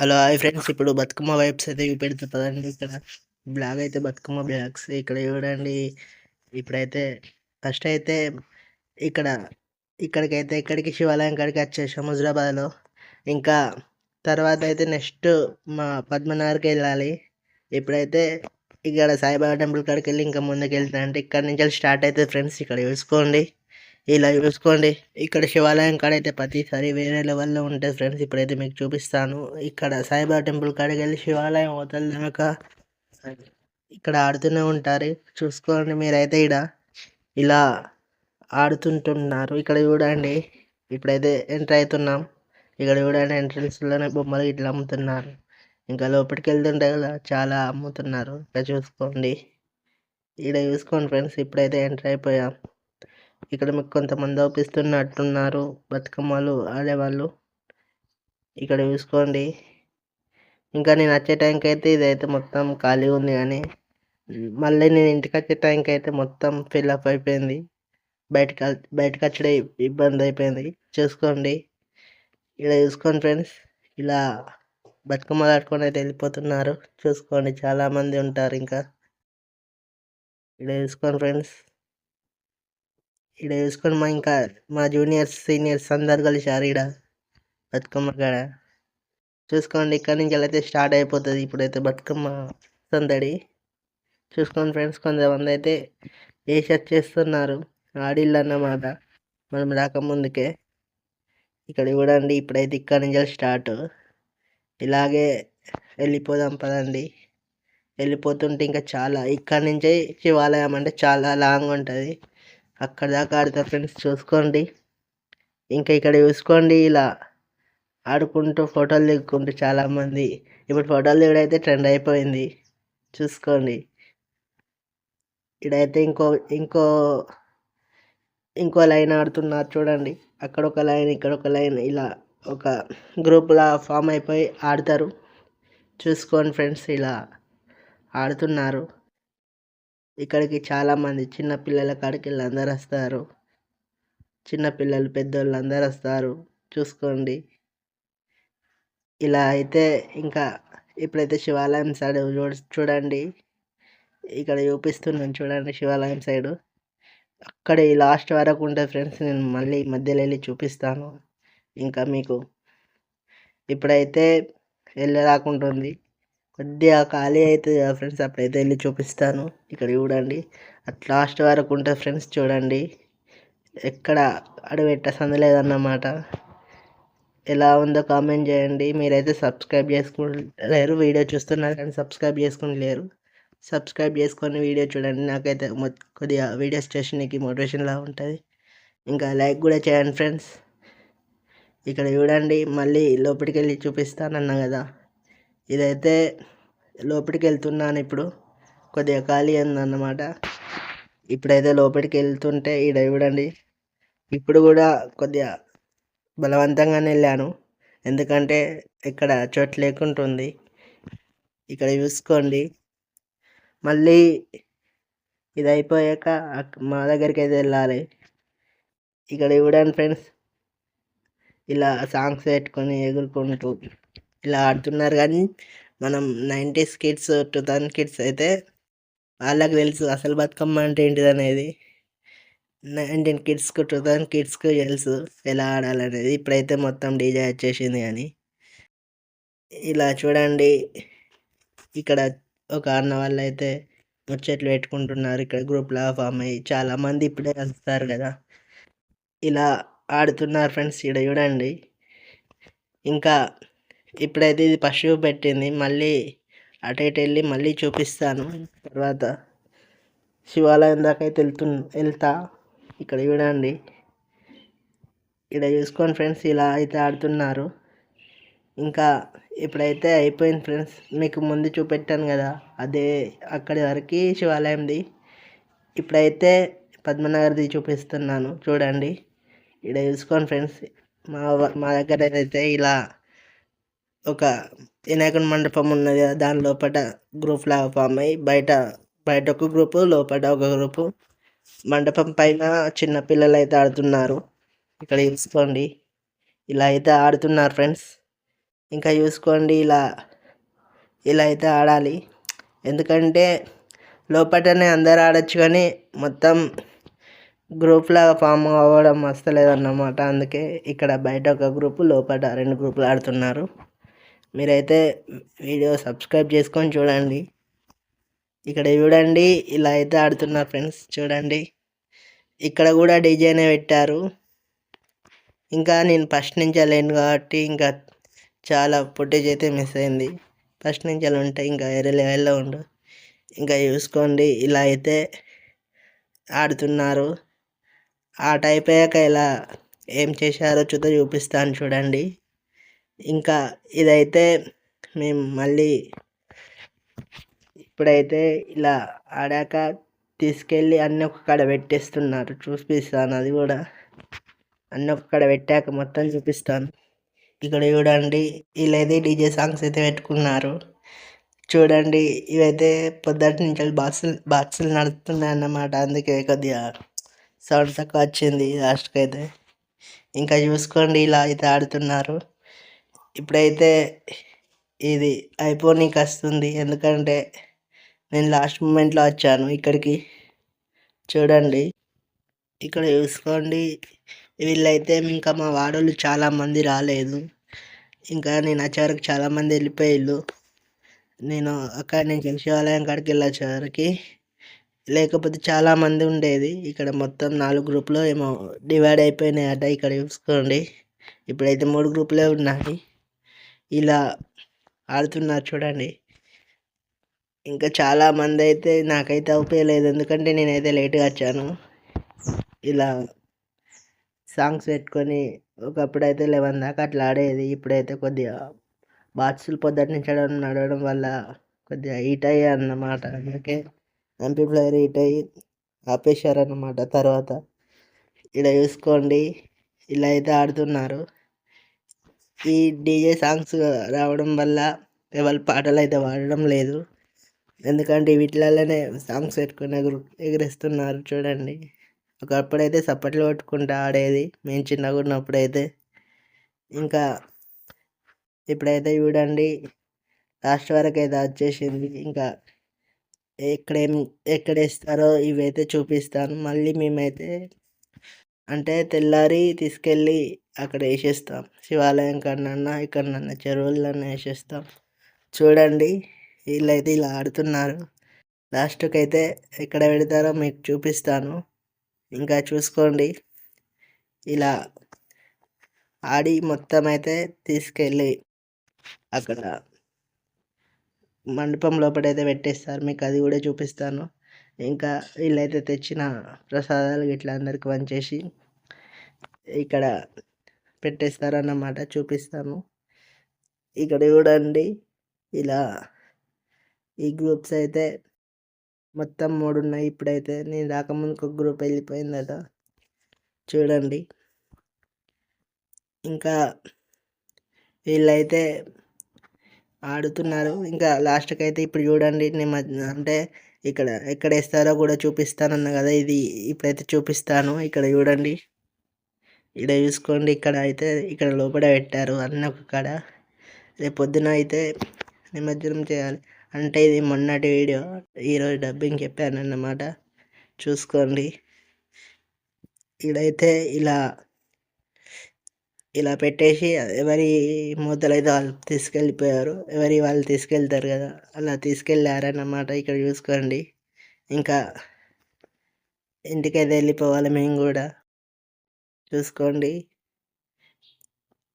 Hello hi friends. ఇప్పుడు Bathukamma vibes అయితే చూపెడుతుంది పదండి ఇక్కడ బ్లాగ్ అయితే బతుకమ్మ బ్లాగ్స్. ఇక్కడ చూడండి. ఇప్పుడైతే ఫస్ట్ అయితే ఇక్కడ ఇక్కడికైతే ఇక్కడికి శివాలయం కాడికి వచ్చేసాం హుజరాబాద్లో ఇంకా తర్వాత అయితే నెక్స్ట్ మా పద్మనగర్కి వెళ్ళాలి. ఇప్పుడైతే ఇక్కడ సాయిబాబా టెంపుల్ కాడికి వెళ్ళి ఇంకా ముందుకు వెళ్తా అంటే ఇక్కడ నుంచి స్టార్ట్ అవుతుంది ఫ్రెండ్స్. ఇక్కడ చూసుకోండి. ఇలా చూసుకోండి. ఇక్కడ శివాలయం కాడైతే ప్రతిసారి వేరే లెవెల్లో ఉంటాయి ఫ్రెండ్స్ ఇప్పుడైతే మీకు చూపిస్తాను. ఇక్కడ సాయిబాబా టెంపుల్ కాడికి వెళ్ళి శివాలయం అవతల దాకా ఇక్కడ ఆడుతూనే ఉంటారు. చూసుకోండి మీరైతే ఇక్కడ ఇలా ఆడుతుంటున్నారు. ఇక్కడ చూడండి. ఇప్పుడైతే ఎంటర్ అవుతున్నాం. ఇక్కడ చూడండి ఎంట్రన్స్లోనే బొమ్మలు ఇట్లా అమ్ముతున్నారు. ఇంకా లోపలికి వెళ్తుంటే కదా చాలా అమ్ముతున్నారు. ఇక్కడ చూసుకోండి. ఇక్కడ చూసుకోండి ఫ్రెండ్స్. ఇప్పుడైతే ఎంటర్ అయిపోయాం. ఇక్కడ మీకు కొంతమంది అవుపిస్తున్నట్టున్నారు బతుకమ్మలు ఆడేవాళ్ళు. ఇక్కడ చూసుకోండి. ఇంకా నేను వచ్చే టైంకి అయితే ఇదైతే మొత్తం ఖాళీ ఉంది కానీ మళ్ళీ నేను ఇంటికి వచ్చే టైంకి అయితే మొత్తం ఫిల్అప్ అయిపోయింది. బయటకు బయటకు వచ్చడే ఇబ్బంది అయిపోయింది. చూసుకోండి. ఇలా చూసుకోండి ఫ్రెండ్స్ ఇలా బతుకమ్మ ఆడుకొని అయితే వెళ్ళిపోతున్నారు. చూసుకోండి. చాలామంది ఉంటారు ఇంకా. ఇలా చూసుకోండి ఫ్రెండ్స్ ఇక్కడ చూసుకొని మా ఇంకా మా జూనియర్స్ సీనియర్స్ అందరు కలిసారు ఇక్కడ బతుకమ్మ కాడ. చూసుకోండి ఇక్కడ నుంచి అయితే స్టార్ట్ అయిపోతుంది ఇప్పుడైతే బతుకమ్మ సందడి. చూసుకోండి ఫ్రెండ్స్ కొంతమంది అయితే వేషట్ చేస్తున్నారు. ఆడిళ్ళు అన్నమాట మనం రాకముందుకే. ఇక్కడ చూడండి ఇప్పుడైతే ఇక్కడ నుంచి స్టార్ట్ ఇలాగే వెళ్ళిపోదాం పదండి. వెళ్ళిపోతుంటే ఇంకా చాలా ఇక్కడ నుంచే శివాలయం అంటే చాలా లాంగ్ ఉంటుంది. అక్కడ దాకా ఆడతా ఫ్రెండ్స్ చూసుకోండి. ఇంకా ఇక్కడ చూసుకోండి ఇలా ఆడుకుంటూ ఫోటోలు దిగుకుంటూ చాలామంది. ఇప్పుడు ఫోటోలు దిగడైతే అయితే ట్రెండ్ అయిపోయింది. చూసుకోండి. ఇడైతే ఇంకో ఇంకో ఇంకో లైన్ ఆడుతున్నారు చూడండి. అక్కడ ఒక లైన్ ఇక్కడ ఒక లైన్ ఇలా ఒక గ్రూప్లా ఫామ్ అయిపోయి ఆడతారు. చూసుకోండి ఫ్రెండ్స్ ఇలా ఆడుతున్నారు. ఇక్కడికి చాలామంది చిన్నపిల్లల కాడికి వెళ్ళి అందరు వస్తారు చిన్నపిల్లలు పెద్దోళ్ళు అందరు వస్తారు చూసుకోండి. ఇలా అయితే ఇంకా ఇప్పుడైతే శివాలయం సైడ్ చూడండి. ఇక్కడ చూపిస్తున్నాను చూడండి శివాలయం సైడు. అక్కడ ఈ లాస్ట్ వరకు ఉంటుంది ఫ్రెండ్స్ నేను మళ్ళీ మధ్యలో వెళ్ళి చూపిస్తాను. ఇంకా మీకు ఇప్పుడైతే వెళ్ళరాకుంటుంది. కొద్దిగా ఖాళీ అవుతుంది కదా ఫ్రెండ్స్ అప్పుడైతే వెళ్ళి చూపిస్తాను. ఇక్కడ చూడండి. అట్ లాస్ట్ వరకు ఉంటుంది ఫ్రెండ్స్ చూడండి. ఎక్కడ అడుగు సందలేదన్నమాట ఎలా ఉందో కామెంట్ చేయండి. మీరైతే సబ్స్క్రైబ్ చేసుకోలేరు వీడియో చూస్తున్నారు కానీ సబ్స్క్రైబ్ చేసుకుని లేరు. సబ్స్క్రైబ్ చేసుకొని వీడియో చూడండి. నాకైతే కొద్దిగా వీడియో స్టేషన్కి మోటివేషన్లా ఉంటుంది. ఇంకా లైక్ కూడా చేయండి ఫ్రెండ్స్. ఇక్కడ చూడండి. మళ్ళీ లోపలికి వెళ్ళి చూపిస్తానన్నా కదా. ఇదైతే లోపలికి వెళ్తున్నాను ఇప్పుడు. కొద్దిగా ఖాళీ అన్నమాట ఇప్పుడైతే లోపలికి వెళ్తుంటే ఈడ చూడండి. ఇప్పుడు కూడా కొద్దిగా బలవంతంగానే వెళ్ళాను. ఎందుకంటే ఇక్కడ చోటు లేకుంటుంది ఇక్కడ చూసుకోండి. మళ్ళీ ఇది అయిపోయాక మా దగ్గరికి అయితే వెళ్ళాలి. ఇక్కడ చూడండి ఫ్రెండ్స్. ఇలా సాంగ్స్ పెట్టుకొని ఎగురుకుంటూ ఇలా ఆడుతున్నారు కానీ మనం nineties kids two thousand kids అయితే వాళ్ళకి తెలుసు అసలు బతుకమ్మ అంటే ఏంటిది అనేది. నైన్టీన్ కిడ్స్కు టూ థౌజండ్ కిడ్స్కు తెలుసు ఎలా ఆడాలనేది. ఇప్పుడైతే మొత్తం డీజే వచ్చేసింది కానీ. ఇలా చూడండి ఇక్కడ ఒక అన్న వాళ్ళు అయితే ముచ్చట్లు పెట్టుకుంటున్నారు. ఇక్కడ గ్రూప్లో ఫామ్ అయ్యి చాలామంది ఇప్పుడే వస్తారు కదా. ఇలా ఆడుతున్నారు ఫ్రెండ్స్ ఇక్కడ చూడండి. ఇంకా ఇప్పుడైతే ఇది పశువు పెట్టింది. మళ్ళీ అటు ఇటు వెళ్ళి మళ్ళీ చూపిస్తాను. తర్వాత శివాలయం దాకా అయితే వెళ్తు వెళ్తా. ఇక్కడ చూడండి. ఇక్కడ చూసుకోండి ఫ్రెండ్స్ ఇలా అయితే ఆడుతున్నారు. ఇంకా ఇప్పుడైతే అయిపోయింది ఫ్రెండ్స్. మీకు ముందు చూపెట్టాను కదా అదే అక్కడి వరకు శివాలయంది. ఇప్పుడైతే పద్మనగర్ది చూపిస్తున్నాను. చూడండి. ఇక్కడ చూసుకోండి ఫ్రెండ్స్. మా మా దగ్గర అయితే ఇలా ఒక వినాయకుని మండపం ఉన్నది. కదా దాని లోపల గ్రూప్ లాగా ఫామ్ అయ్యి బయట బయట ఒక గ్రూపు లోపల ఒక గ్రూపు. మండపం పైన చిన్న పిల్లలు అయితే ఆడుతున్నారు. ఇక్కడ చూసుకోండి. ఇలా అయితే ఆడుతున్నారు ఫ్రెండ్స్. ఇంకా చూసుకోండి ఇలా ఇలా అయితే ఆడాలి. ఎందుకంటే లోపటనే అందరు ఆడొచ్చు కానీ మొత్తం గ్రూప్ లాగా ఫామ్ అవ్వడం వస్తలేదన్నమాట అందుకే ఇక్కడ బయట ఒక గ్రూపు లోపల రెండు గ్రూపులు ఆడుతున్నారు. మీరైతే వీడియో సబ్స్క్రైబ్ చేసుకొని చూడండి. ఇక్కడ చూడండి ఇలా అయితే ఆడుతున్నారు ఫ్రెండ్స్ చూడండి. ఇక్కడ కూడా డీజేనే పెట్టారు. ఇంకా నేను ఫస్ట్ నుంచి లేను కాబట్టి ఇంకా చాలా ఫుటేజ్ అయితే మిస్ అయింది. ఫస్ట్ నుంచి అలా ఉంటాయి ఇంకా వేరే లెవెల్లో ఉండు. ఇంకా చూసుకోండి ఇలా అయితే ఆడుతున్నారు. ఆట అయిపోయాక ఇలా ఏం చేశారో చూద్దా చూపిస్తాను చూడండి. ఇంకా ఇదైతే మేము మళ్ళీ ఇప్పుడైతే ఇలా ఆడాక తీసుకెళ్ళి అన్నీ ఒక కాడ పెట్టేస్తున్నారు. చూపిస్తాను అది కూడా. అన్నీ ఒక కాడ పెట్టాక మొత్తం చూపిస్తాను. ఇక్కడ చూడండి వీళ్ళైతే డీజే సాంగ్స్ అయితే పెట్టుకున్నారు. చూడండి ఇవైతే పొద్దుటి నుంచి బాక్సులు బాక్సులు నడుస్తున్నాయి అన్నమాట. అందుకే కొద్దిగా సౌండ్ తక్కువ వచ్చింది లాస్ట్కి అయితే ఇంకా చూసుకోండి ఇలా అయితే ఆడుతున్నారు. ఇప్పుడైతే ఇది అయిపోనీకి వస్తుంది. ఎందుకంటే నేను లాస్ట్ మూమెంట్లో వచ్చాను ఇక్కడికి. చూడండి. ఇక్కడ చూసుకోండి. వీళ్ళైతే ఇంకా మా వాడోళ్ళు చాలామంది రాలేదు. ఇంకా నేను వచ్చేవరకు చాలామంది వెళ్ళిపోయారు నేను అక్కడ నుంచి శివాలయం కాడికి వెళ్ళొచ్చేవరకు లేకపోతే చాలామంది ఉండేది. ఇక్కడ మొత్తం నాలుగు గ్రూపులు ఏమో డివైడ్ అయిపోయినాయి అట ఇక్కడ చూసుకోండి. ఇప్పుడైతే మూడు గ్రూపులే ఉన్నాయి. ఇలా ఆడుతున్నారు చూడండి. ఇంకా చాలామంది అయితే నాకైతే అవుపోయలేదు ఎందుకంటే నేనైతే లేట్గా వచ్చాను. ఇలా సాంగ్స్ పెట్టుకొని ఒకప్పుడు అయితే లెవెన్ దాకా అట్లా ఆడేది. ఇప్పుడైతే కొద్దిగా బాక్సులు పొద్దుట నుంచి నడవడం వల్ల కొద్దిగా హీట్ అయ్యా అన్నమాట. అందుకే ఎంపీ హీట్ అయ్యి ఆపేశారన్నమాట తర్వాత. ఇలా చూసుకోండి. ఇలా అయితే ఆడుతున్నారు. ఈ డీజే సాంగ్స్ రావడం వల్ల ఎవరి పాటలు అయితే పాడడం లేదు. ఎందుకంటే వీటిలలోనే సాంగ్స్ పెట్టుకుని ఎగురు ఎగిరేస్తున్నారు చూడండి. ఒకప్పుడైతే చప్పట్లు కొట్టుకుంటూ ఆడేది. మేము చిన్నగా ఉన్నప్పుడైతే. ఇంకా ఇప్పుడైతే చూడండి లాస్ట్ వరకు అయితే వచ్చేసింది. ఇంకా ఎక్కడేం ఎక్కడ వేస్తారో ఇవైతే చూపిస్తాను. మళ్ళీ మేమైతే అంటే తెల్లారి తీసుకెళ్ళి అక్కడ వేసేస్తాం శివాలయం కన్నా ఇక్కడన్నా చెరువులన్నా వేసేస్తాం చూడండి వీళ్ళైతే ఇలా ఆడుతున్నారు. లాస్ట్కి అయితే ఎక్కడ పెడతారో మీకు చూపిస్తాను. ఇంకా చూసుకోండి. ఇలా ఆడి మొత్తం అయితే తీసుకెళ్ళి అక్కడ మండపం లోపల అయితే పెట్టేస్తారు. మీకు అది కూడా చూపిస్తాను. ఇంకా వీళ్ళైతే తెచ్చిన ప్రసాదాలు ఇట్లా అందరికి వంచేసి ఇక్కడ పెట్టేస్తారన్నమాట చూపిస్తాను. ఇక్కడ చూడండి ఇలా ఈ గ్రూప్స్ అయితే మొత్తం మూడు ఉన్నాయి ఇప్పుడైతే. నేను రాకముందు ఒక గ్రూప్ వెళ్ళిపోయిందట చూడండి. ఇంకా వీళ్ళైతే ఆడుతున్నారు. ఇంకా లాస్ట్కి అయితే ఇప్పుడు చూడండి నేను అంటే ఇక్కడ ఎక్కడ వేస్తారో కూడా చూపిస్తానన్న కదా ఇది. ఇప్పుడైతే చూపిస్తాను. ఇక్కడ చూడండి. ఇక్కడ చూసుకోండి. ఇక్కడ అయితే ఇక్కడ లోపల పెట్టారు అన్న ఒక కాడ. రేపు పొద్దున అయితే నిమజ్జనం చేయాలి. అంటే ఇది మొన్నటి వీడియో. ఈరోజు డబ్బింగ్ చెప్పాను అన్నమాట చూసుకోండి. ఇక్కడైతే ఇలా ఇలా పెట్టేసి ఎవరి మూతలైతే వాళ్ళు తీసుకెళ్ళిపోయారు ఎవరి వాళ్ళు తీసుకెళ్తారు కదా అలా తీసుకెళ్ళారన్నమాట ఇక్కడ చూసుకోండి. ఇంకా ఇంటికైతే వెళ్ళిపోవాలి మేము కూడా. చూసుకోండి.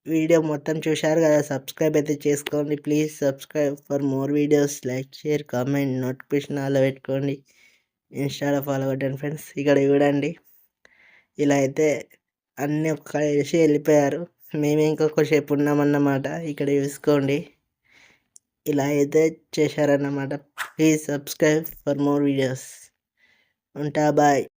వీడియో మొత్తం చూశారు కదా సబ్స్క్రైబ్ అయితే చేసుకోండి please. Subscribe for more videos like share comment notification అలా పెట్టుకోండి. ఇన్స్టాలో ఫాలో కొట్టండి ఫ్రెండ్స్ ఇక్కడ చూడండి. ఇలా అయితే అన్నీ ఒక్క వేసి వెళ్ళిపోయారు. మేము ఇంకొకసేపు ఉన్నామన్నమాట. ఇక్కడ చూసుకోండి. ఇలా అయితే చేశారన్నమాట. Please subscribe for more videos ఉంటా బాయ్